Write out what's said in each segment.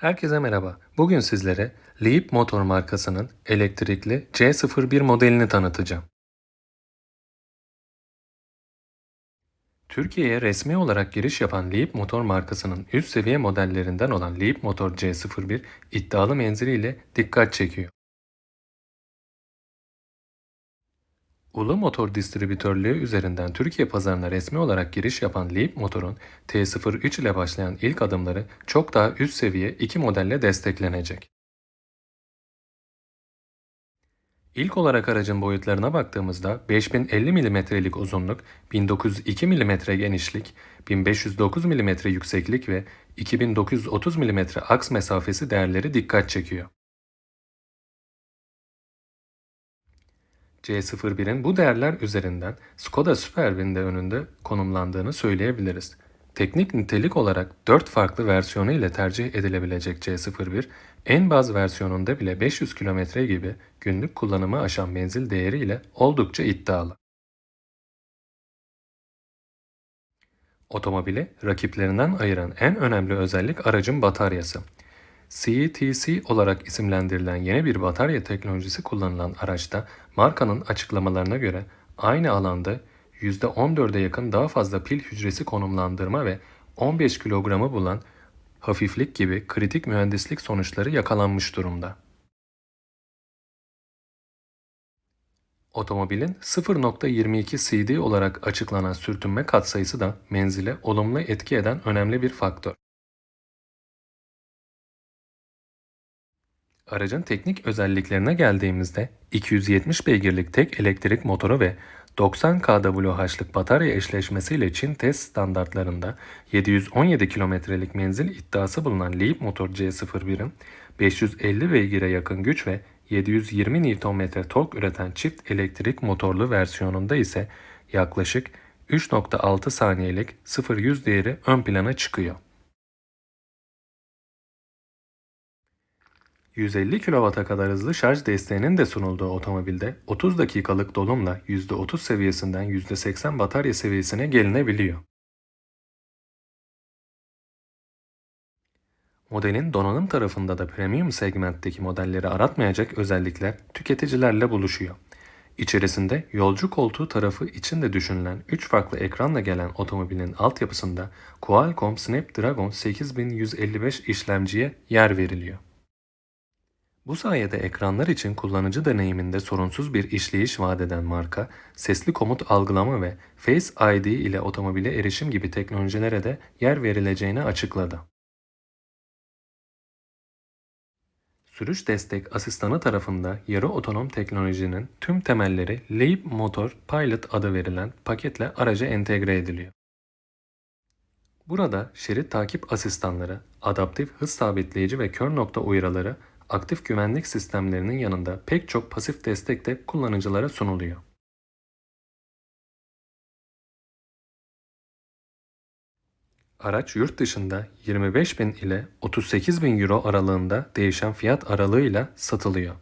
Herkese merhaba. Bugün sizlere Leap Motor markasının elektrikli C01 modelini tanıtacağım. Türkiye'ye resmi olarak giriş yapan Leap Motor markasının üst seviye modellerinden olan Leap Motor C01 iddialı menziliyle dikkat çekiyor. Ulu Motor Distribütörlüğü üzerinden Türkiye pazarına resmi olarak giriş yapan Leap Motor'un T03 ile başlayan ilk adımları çok daha üst seviye iki modelle desteklenecek. İlk olarak aracın boyutlarına baktığımızda 5050 mm'lik uzunluk, 1902 mm genişlik, 1509 mm yükseklik ve 2930 mm aks mesafesi değerleri dikkat çekiyor. C01'in bu değerler üzerinden Skoda Superb'in de önünde konumlandığını söyleyebiliriz. Teknik nitelik olarak 4 farklı versiyonu ile tercih edilebilecek C01, en baz versiyonunda bile 500 km gibi günlük kullanımı aşan menzil değeri ile oldukça iddialı. Otomobili rakiplerinden ayıran en önemli özellik aracın bataryası. CETC olarak isimlendirilen yeni bir batarya teknolojisi kullanılan araçta markanın açıklamalarına göre aynı alanda %14'e yakın daha fazla pil hücresi konumlandırma ve 15 kilogramı bulan hafiflik gibi kritik mühendislik sonuçları yakalanmış durumda. Otomobilin 0.22 CD olarak açıklanan sürtünme katsayısı da menzile olumlu etki eden önemli bir faktör. Aracın teknik özelliklerine geldiğimizde 270 beygirlik tek elektrik motoru ve 90 kWh'lık batarya eşleşmesiyle Çin test standartlarında 717 kilometrelik menzil iddiası bulunan Leap motor C01'in 550 beygire yakın güç ve 720 Nm tork üreten çift elektrik motorlu versiyonunda ise yaklaşık 3.6 saniyelik 0-100 değeri ön plana çıkıyor. 150 kW'a kadar hızlı şarj desteğinin de sunulduğu otomobilde 30 dakikalık dolumla %30 seviyesinden %80 batarya seviyesine gelinebiliyor. Modelin donanım tarafında da premium segmentteki modelleri aratmayacak özellikler tüketicilerle buluşuyor. İçerisinde yolcu koltuğu tarafı için de düşünülen 3 farklı ekranla gelen otomobilin altyapısında Qualcomm Snapdragon 8155 işlemciye yer veriliyor. Bu sayede ekranlar için kullanıcı deneyiminde sorunsuz bir işleyiş vaat eden marka, sesli komut algılama ve Face ID ile otomobile erişim gibi teknolojilere de yer verileceğini açıkladı. Sürüş destek asistanı tarafında yarı otonom teknolojinin tüm temelleri Leap Motor Pilot adı verilen paketle araca entegre ediliyor. Burada şerit takip asistanları, adaptif hız sabitleyici ve kör nokta uyarıları aktif güvenlik sistemlerinin yanında pek çok pasif destek de kullanıcılara sunuluyor. Araç yurt dışında 25.000 ile 38.000 euro aralığında değişen fiyat aralığıyla satılıyor.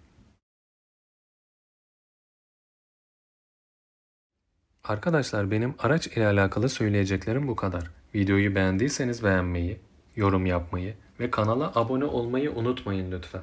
Arkadaşlar benim araç ile alakalı söyleyeceklerim bu kadar. Videoyu beğendiyseniz beğenmeyi, yorum yapmayı ve kanala abone olmayı unutmayın lütfen.